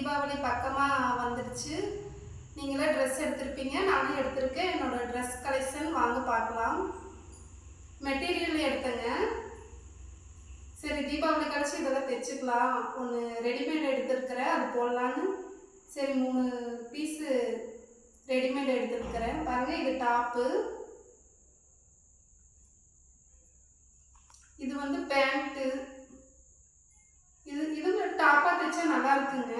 தீபாவளி பக்கமாக வந்துடுச்சு. நீங்களே ட்ரெஸ் எடுத்திருப்பீங்க. நானும் எடுத்திருக்கேன். என்னோடய ட்ரெஸ் கலெக்ஷன் வாங்க பார்க்கலாம். மெட்டீரியல் எடுத்தேங்க. சரி தீபாவளி கழிச்சு இதெல்லாம் தைச்சிக்கலாம். ஒன்று ரெடிமேட் எடுத்திருக்கிறேன். அது போடலான்னு. சரி மூணு பீஸு ரெடிமேட் எடுத்திருக்கிறேன். பாருங்கள் இது டாப்பு இது வந்து பேண்ட்டு இது இது டாப்பாக தைச்சா நல்லா இருக்குங்க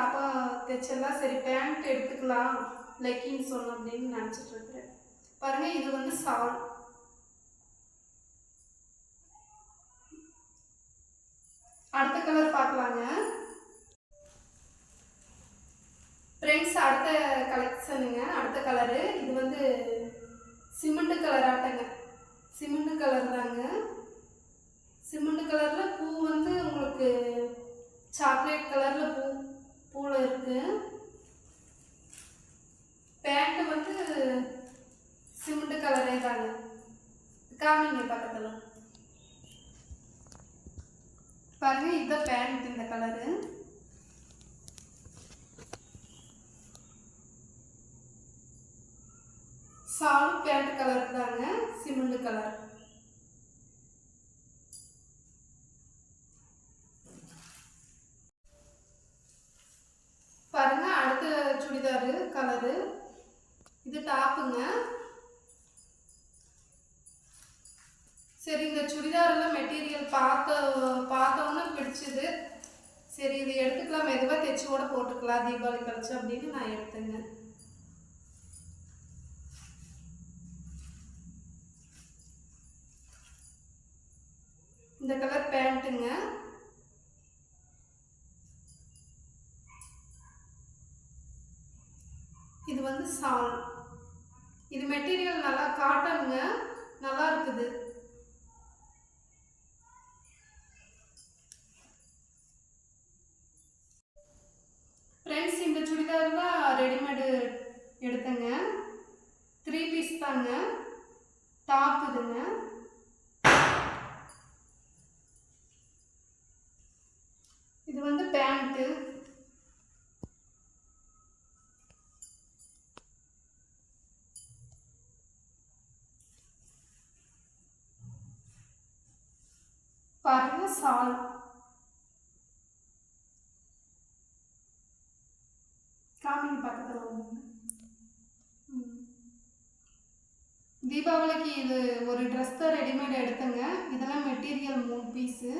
ரெண்டுமே டாப்பாக சரி பேண்ட் எடுத்துக்கலாம் லெக்கின்னு ஒன்று அப்படின்னு நினச்சிட்டு இருக்கிறேன் பாருங்க இது வந்து சால் அடுத்த கலர் பார்க்கலாங்க. ஃப்ரெண்ட்ஸ் அடுத்த கலெக்ஷனுங்க அடுத்த கலரு இது வந்து சிமெண்ட் கலர் ஆட்டங்க. சிமெண்ட் கலர் தாங்க. சிமெண்ட் கலரில் பூ வந்து உங்களுக்கு சாக்லேட் கலரில் பூ பூவில் இருக்கு. பேண்ட்டு வந்து சிமெண்ட் கலரே தாங்க காமிங்க பக்கத்தில். பாருங்க இதுதான் பேண்ட் இந்த கலரு சாலும் பேண்ட் கலர் தாங்க சிமெண்ட் கலர் கலரு. இது டாப்புங்க. சரி இந்த சுடிதாரெல்லாம் மெட்டீரியல் பார்த்த பார்த்தோன்னே பிடிச்சிது. சரி இது எடுத்துக்கலாம். மெதுவாக தைச்சு கூட போட்டுக்கலாம். தீபாவளி கழிச்சு அப்படின்னு நான் எடுத்தேங்க. இந்த கலர் பேண்ட்டுங்க இது வந்து சால். இது மெட்டீரியல் நல்லா காட்டனுங்க நல்லா இருக்குது. ஃப்ரெண்ட்ஸ் இந்த சுடிதார் தான் ரெடிமேடு எடுத்தேங்க. த்ரீ பீஸ் தாங்க. டாப் இதுங்க. இது வந்து பேண்ட்டு சால். காமிங்க பக்கத்தில் தீபாவளிக்கு இது ஒரு ட்ரெஸ் தான் ரெடிமேட் எடுத்தேங்க. இதெல்லாம் மெட்டீரியல் மூணு பீஸு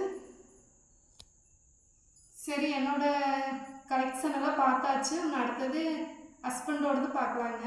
சரி என்னோட கலெக்ஷன் எல்லாம் பார்த்தாச்சு. அடுத்தது ஹஸ்பண்டோடது பார்க்கலாங்க.